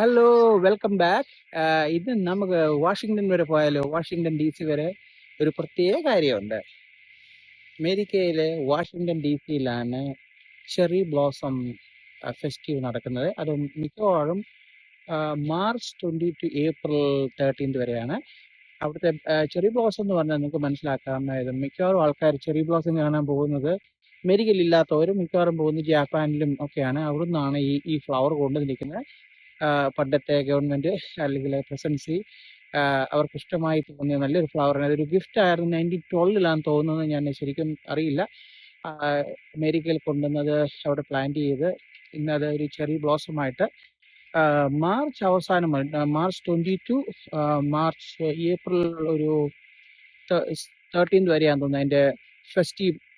Hello welcome back ഇത് നമുക്ക് Washington വരെ പോയാലോ? വാഷിങ്ടൺ ഡി സി വരെ ഒരു പ്രത്യേക കാര്യമുണ്ട്. അമേരിക്കയിലെ വാഷിങ്ടൺ ഡി സിയിലാണ് ചെറി ബ്ലോസം ഫെസ്റ്റിവൽ നടക്കുന്നത്. അത് മിക്കവാറും March twenty two April thirteenth വരെയാണ്. അവിടുത്തെ ചെറി ബ്ലോസം എന്ന് പറഞ്ഞാൽ നിങ്ങൾക്ക് മനസ്സിലാക്കാം അതായത് മിക്കവാറും ആൾക്കാർ ചെറി ബ്ലോസം കാണാൻ പോകുന്നത് അമേരിക്കയിൽ ഇല്ലാത്തവരും മിക്കവാറും പോകുന്നത് ജാപ്പാനിലും ഒക്കെയാണ്. അവിടെ നിന്നാണ് ഈ ഈ ഫ്ലവർ കൊണ്ടുവന്നിരിക്കുന്നത്. പണ്ടത്തെ ഗവൺമെന്റ് അല്ലെങ്കിൽ പ്രസൻസി അവർക്ക് ഇഷ്ടമായി തോന്നിയ നല്ലൊരു ഫ്ലവറാണ് അതൊരു ഗിഫ്റ്റ് ആയിരുന്നു. നയന്റീൻ ട്വൽവിലാണ് തോന്നുന്നത് ഞാൻ ശരിക്കും അറിയില്ല. അമേരിക്കയിൽ കൊണ്ടുവന്നത് അവിടെ പ്ലാന്റ് ചെയ്ത് ഇന്ന് അത് ഒരു ചെറിയ ബ്ലോസമായിട്ട് മാർച്ച് അവസാനം March twenty two March April ഒരു തേർട്ടീൻത് വരെയാണ് തോന്നുന്നത് അതിന്റെ ഫെസ്റ്റീവ്